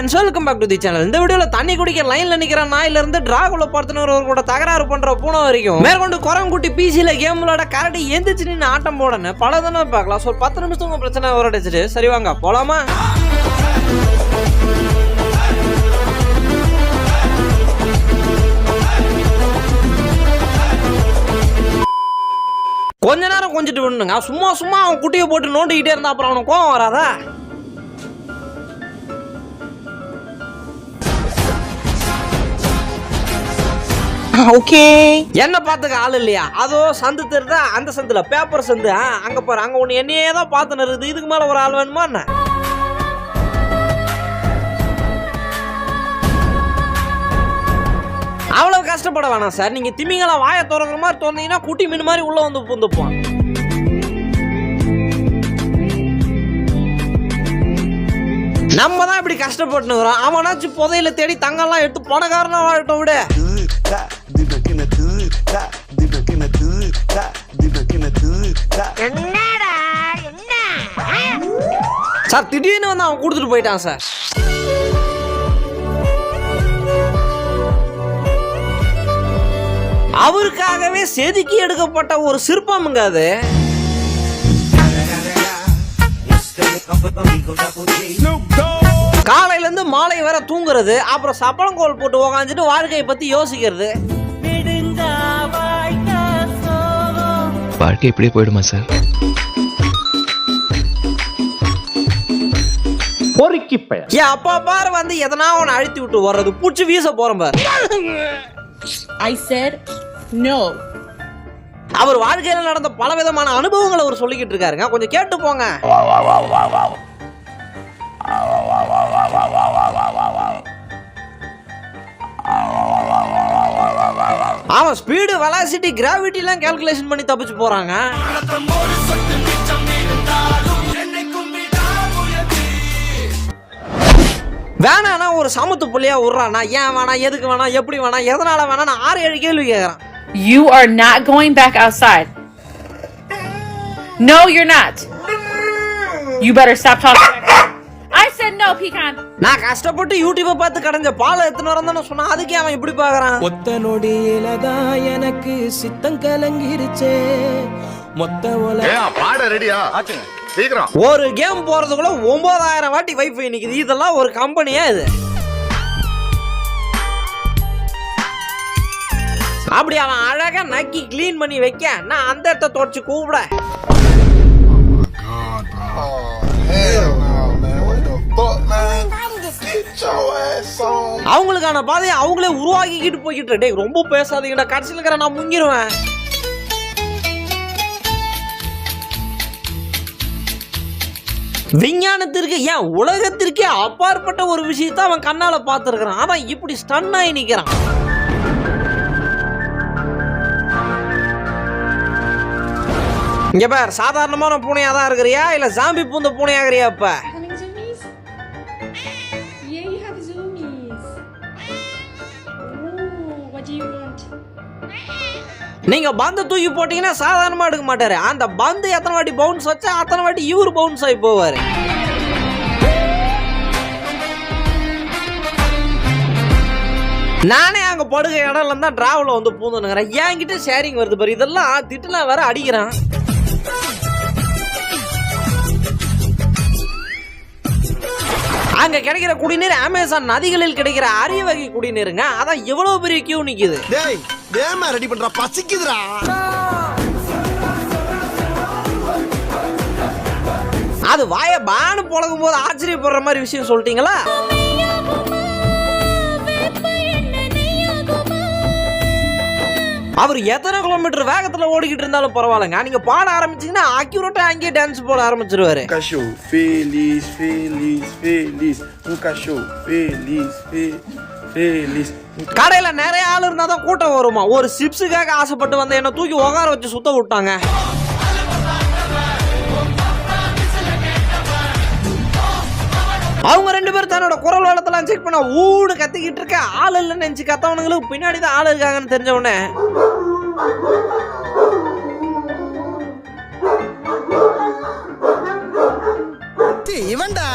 Friends welcome back to the channel இந்த வீடியோல தண்ணி குடிக்க லைன்ல நிக்கிற நாயில இருந்து டிராகுல படுத்துனவர் கூட தகராறு பண்ற பூனை வரைக்கும். மேற்கொண்டு குரங்குட்டி பிசியில் கேம் விளாட கரடி எந்திரிச்சு நின்று ஆட்டம் போடணும் பல தினம் பார்க்கலாம். ஸோ பத்து நிமிஷத்துக்கு உங்க பிரச்சனை வரடிச்சிட்டு சரி வாங்க போலாமா? கொஞ்ச நேரம் கொஞ்சிட்டு விடணுங்க. சும்மா சும்மா அவன் குட்டியை போட்டு நோண்டிக்கிட்டே இருந்தா அப்புறம் அவனுக்கு கோவம் வராதா? ஓகே என்ன பார்த்துக்க ஆள் இல்லையா? அதோ சந்து தெரிதா? அந்த சந்துல பேப்பர் சந்து. அங்க பாரு. அங்க ஒண்ணு என்னையே தான் பார்த்துன்னு இருக்குது இதுக்கு மேல ஒரு ஆள் வேணுமா என்ன? அவ்வளவு கஷ்டப்பட வேணாம் சார் நீங்க திமிங்கலம் வாயை திறக்கிற மாதிரி திறந்தீங்கன்னா குட்டி மீன் மாதிரி உள்ள வந்து பூந்துப்பான் நம்ம தான் இப்படி கஷ்டப்பட்டுனுக்குறோம் அவனாச்சும் புதையில தேடி தங்கம்லாம் எடுத்து பணக்காரனா வாழட்டும் விட. Tu ta dinakina tu ta dinakina sir திடீர்னு வந்து அவன் கொடுத்துட்டு போயிட்டான் சார். அவருக்காகவே செதுக்கி எடுக்கப்பட்ட ஒரு சிற்பமுங்க அது. காலையில இருந்து மாலை வர தூங்குறது அப்புறம் சப்பளங்கோல் போட்டு உக்காந்துட்டு வாழ்க்கையை பத்தி யோசிக்கிறது. வாழ்க்கை இப்படியே போயிடுமா சார்? பொறுக்கி பெயர் அப்பா பாரு வந்து எதனா அவனை அழுத்தி விட்டு வர்றது பூச்சி வீச போறேன் பாரு. I said no. அவர் வாழ்க்கையில நடந்த பல விதமான அனுபவங்களை அவர் சொல்லிக்கிட்டு இருக்காருங்க. கொஞ்சம் கேட்டு போங்க. அவன் ஸ்பீடு வெலாசிட்டி கிராவிட்டிலாம் கால்குலேஷன் பண்ணி தப்பிச்சு போறாங்க. வேணானா ஒரு சமத்து புள்ளையா விட்றானா. ஏன் வேணாம் எதுக்கு வேணாம் எப்படி வேணாம் எதனால வேணாம் நான் ஆறு ஏழு கேள்வி கேட்கறான் you are not back back outside. No you not you better stop talking No, Pecan. நான் கஷ்டப்பட்டு யூடியூப்பை பார்த்து கடைஞ்ச பாலை எத்தனை வரந்தானு சொன்னா அதுக்கே அவன் இப்படி பாக்குறான் ஒத்த நொடியிலதான் எனக்கு சித்தம் கலங்கிருச்சே. மொத்த உல ஏன் பாட ரெடியா? சீக்கிரம். ஒரு கேம் போறதுக்குள்ள ஒன்பதாயிரம் வாட்டி வைஃபை நிக்குது. இதெல்லாம் ஒரு கம்பெனியா இது? அப்படி அவன் அழகா நக்கி க்ளீன் பண்ணி வைக்க. நான் அந்த இடத்த தொடச்சு கூப்பிட. அவங்களுக்கான பாதையை அவங்களே உருவாக்கிக்கிட்டு போய்கிட்டு டேய் ரொம்ப பேசாதீங்கடா. கடைசியில் இருக்கிற நான் முங்கிடுவேன் விஞ்ஞானத்திற்கு ஏன் உலகத்திற்கே அப்பாற்பட்ட ஒரு விஷயத்தை அவன் கண்ணால பார்த்துருக்கிறான். அவன் இப்படி ஸ்டன் ஆகி நிற்கிறான் இங்க பார் சாதாரணமான பூனையா தான் இருக்கிறியா? இல்ல ஜாம்பி பூந்த பூனையாகிறியா இப்ப? நீங்க பந்து தூக்கி போட்டீங்கன்னா சாதாரணமா எடுக்க மாட்டாரு. அந்த பந்து எத்தனை வாட்டி பவுன்ஸ் வச்சா அத்தனை வாட்டி இவர் பவுன்ஸ் ஆகி போவாரு. நானே அங்க படுகிற இடம்ல தான் டிராவல வந்து பூந்துனுங்கிறேன் என்கிட்ட ஷேரிங் வருது பாரு. இதெல்லாம் திட்டுலாம் வேற அடிக்கிறான். அங்க கிடைக்கிற குடிநீர் அமேசான் நதிகளில் கிடைக்கிற அரிய வகை குடிநீருங்க. அதான் எவ்வளவு பெரிய கியூ நிக்குது. டேய் வேமா ரெடி பண்றா பசிக்குதுடா. அது வாய பானு புழகும் போது ஆச்சரியப்படுற மாதிரி விஷயம் சொல்லிட்டீங்களா? அவர் எத்தனை கிலோமீட்டர் வேகத்துல ஓடிக்கிட்டு இருந்தாலும் பரவாயில்லைங்க. நீங்க பாட ஆரம்பிச்சீங்கன்னா அக்யூரேட்டா அங்கேயே டான்ஸ் போட ஆரம்பிச்சிருவாரு. Cachorro feliz feliz feliz. um cachorro feliz fe- feliz. கடையில நிறைய ஆள் இருந்தா தான் கூட்டம் வருமா? ஒரு சிப்ஸுக்காக ஆசைப்பட்டு வந்து என்ன தூக்கி உட்கார வச்சு சுத்த விட்டாங்க. அவங்க பேரும் தன்னோட குரல் வளத்தெல்லாம் செக் பண்ண ஊடு கத்திக்கிட்டு இருக்க. ஆள் இல்லைன்னு நினைச்சு கத்தவனுங்களுக்கு பின்னாடி தான் ஆள் இருக்காங்கன்னு தெரிஞ்ச உடனே. இவன்டா.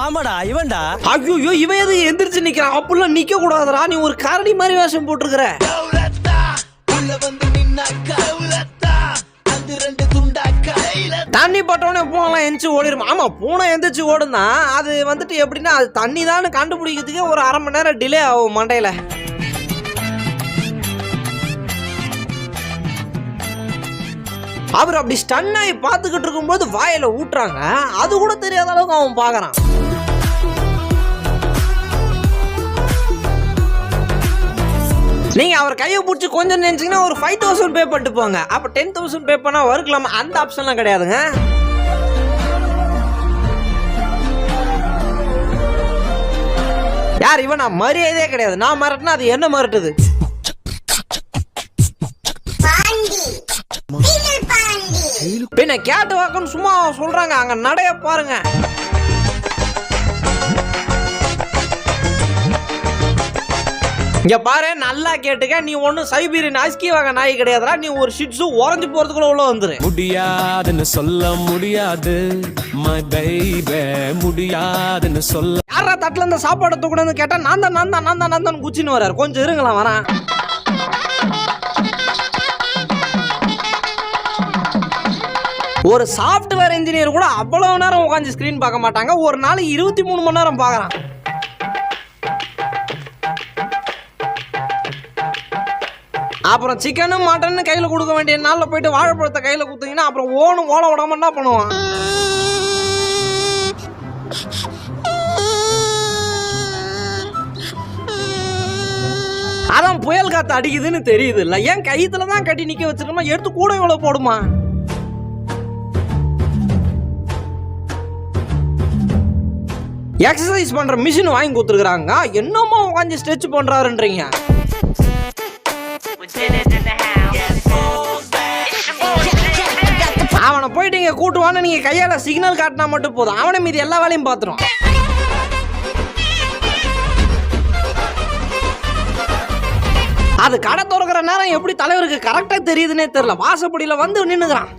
ஆமாடா இவன்டா. ஐயோ இவன் எது எந்திரிச்சு நிக்கிறான்? அப்படிலாம் நிக்க கூடாதுடா நீ ஒரு கரடி மாதிரி வேஷம் போட்டிருக்கிற. தண்ணி பட்டவனே பூனைலாம் எந்திரிச்சு ஓடிடும் ஆமாம் பூனை எந்திரிச்சு ஓடுனா அது வந்துட்டு எப்படின்னா அது தண்ணி தான் கண்டுபிடிக்கிறதுக்கே ஒரு அரை மணி நேரம் டிலே ஆகும் மண்டையில். அவர் அப்படி ஸ்டன் ஆகி பார்த்துக்கிட்டு இருக்கும்போது வாயில் ஊட்டுறாங்க. அது கூட தெரியாத அளவுக்கு அவன் பார்க்குறான். நீங்க அவர் கையை பிடிச்சி கொஞ்சம் நினைச்சீங்கன்னா ஒரு ஃபைவ் தௌசண்ட் பே பண்ணிட்டு போங்க. அப்போ டென் தௌசண்ட் பே பண்ணா வறுக்கலாமா அந்த ஆப்ஷன்லாம் கிடையாதுங்க. யார் இவன்? நான் மரியாதையே கிடையாது. நான் மறட்டினா அது என்ன மறட்டுது பின்ன கேட்டு வாக்குன்னு சும்மா சொல்றாங்க. அங்க நடைய பாருங்க. இங்க பாரு நல்லா கேட்டுக்க. நீ ஒன்னும் சைபீரியன் ஐஸ்கி வகை நாய் கிடையாதுடா. நீ ஒரு ஷிட்ஸு உறைஞ்சு போறதுக்குள்ள உள்ள வந்துரு. முடியாதுன்னு சொல்ல முடியாது. மை பேபே முடியாதுன்னு சொல்ல யாரா தட்டில் இந்த சாப்பாடை தூக்கணும்னு கேட்டால் நான் தான் நான் தான் நான் தான் நான் தான் குச்சின்னு வரார். கொஞ்சம் இருங்களா வரேன் ஒரு சாஃப்ட்வேர் இன்ஜினியர் கூட அவ்வளவு நேரம் உட்காந்து ஸ்க்ரீன் பார்க்க மாட்டாங்க. ஒரு நாள் இருபத்தி மூணு மணி நேரம் பார்க்கறான். அப்புறம் சிக்கனும் மட்டனும் கையில் கொடுக்க வேண்டிய நாளில் போயிட்டு வாழைப்பழத்தை கையில் கொடுத்தீங்கன்னா அப்புறம் ஓணும் ஓல விடாம என்ன பண்ணுவான்? அதான் புயல் காத்து அடிக்குதுன்னு தெரியுது இல்ல ஏன் கைத்துல தான் கட்டி நிக்க வச்சிருக்கோமா? எடுத்து கூட இவ்வளவு போடுமா? எக்ஸசைஸ் பண்ற மிஷின் வாங்கி கொடுத்துருக்காங்க என்னமோ உட்காந்து ஸ்ட்ரெச் பண்றாருன்றீங்க? அவனை போயிட்டு இங்க கூட்டுவான்னு நீங்க கையால சிக்னல் காட்டினா மட்டும் போதும். அவனை மீதி எல்லா வேலையும் பார்த்துரும். அது கடை திறக்கிற நேரம் எப்படி தலைவருக்கு கரெக்டா தெரியுதுன்னே தெரியல வாசப்படியில வந்து நின்னுக்கிறான்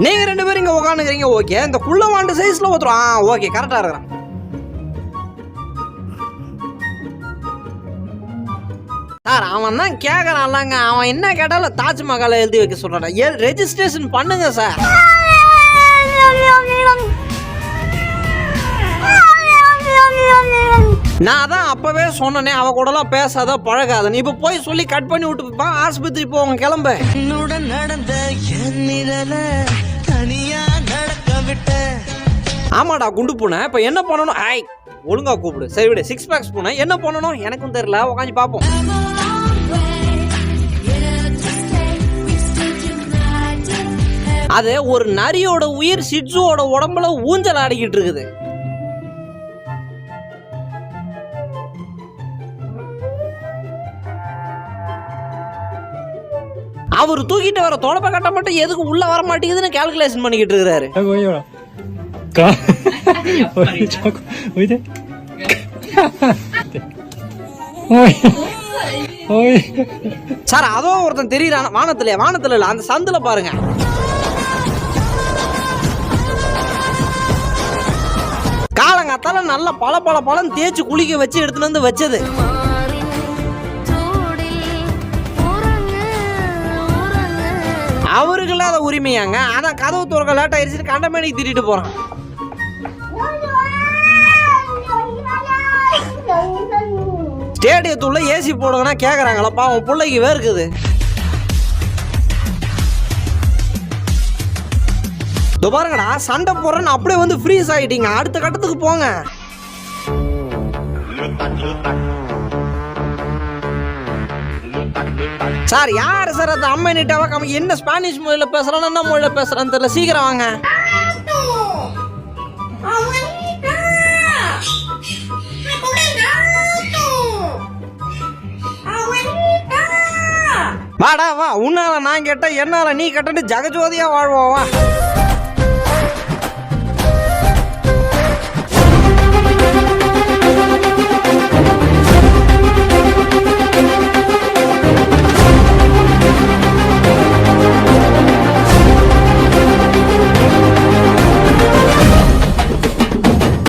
நீங்க ரெண்டு பேரும் இங்க உட்காந்துக்கிறீங்க ஓகே இந்த குள்ள வாண்டு சைஸ்ல ஒருத்தரும் ஆ ஓகே கரெக்டா இருக்கிறான் சார் அவன் தான் கேட்கறான்லங்க அவன் என்ன கேட்டாலும் தாஜ்மஹாலை எழுதி வைக்க சொல்றான் ரெஜிஸ்ட்ரேஷன் பண்ணுங்க சார் நான் அதான் அப்பவே சொன்னனே அவ கூடலாம் பேசாத பழகாத. நீ இப்ப போய் சொல்லி கட் பண்ணி விட்டு பா ஆஸ்பத்திரி போங்க கிளம்பு. என்னுடன் நடந்த என் நிழல தனியா நடக்க விட்ட. ஆமாடா குண்டு பூனை. இப்ப என்ன பண்ணணும்? ஐ ஒழுங்கா கூப்பிடு. சரி விடு சிக்ஸ் பேக்ஸ் பூனை. என்ன பண்ணணும்? எனக்கும் தெரியல. உட்காந்து பார்ப்போம் அது ஒரு நரியோட உயிர் சிட்ஸுவோட உடம்புல ஊஞ்சல் ஆடிக்கிட்டு இருக்குது. அவர் தூக்கிட்டு வர தொடப்ப கட்ட மட்டும் எதுக்கு உள்ள வர மாட்டேங்குதுன்னு கால்குலேஷன் பண்ணிக்கிட்டு இருக்கிறாரு சார் அதோ ஒருத்தன் தெரியறான் வானத்துல வானத்துல இல்ல அந்த சந்துல பாருங்க. காலங்காத்தால நல்ல பல பல பழம் தேய்ச்சி குளிக்க வச்சு எடுத்துட்டு வந்து வச்சது. அவருக்கு இல்லாத உரிமையாங்க. அதான் கதவு துறக்க லேட் ஆயிடுச்சு கண்டமேனிக்கு திட்டிட்டு போறான். ஸ்டேடியத்துள்ள ஏசி போடுங்கன்னா கேட்குறாங்களா பாவம் பிள்ளைக்கு வேர்க்குது. இதோ பாருங்கடா சண்டை போடுறேன்னு அப்படியே வந்து ஃப்ரீஸ் ஆகிட்டீங்க அடுத்த கட்டத்துக்கு போங்க. சார் யார் சார் அந்த அம்மை நீட்டாவா அவன் என்ன ஸ்பானிஷ் மொழியில் பேசுகிறான் என்ன மொழியில் பேசுகிறான்னு தெரியல. சீக்கிரம் வாங்க. வாடா வா. உன்னால நான் கேட்டேன் என்னால நீ கேட்டேன்னு ஜகஜோதியா வாழ்வோவா வா.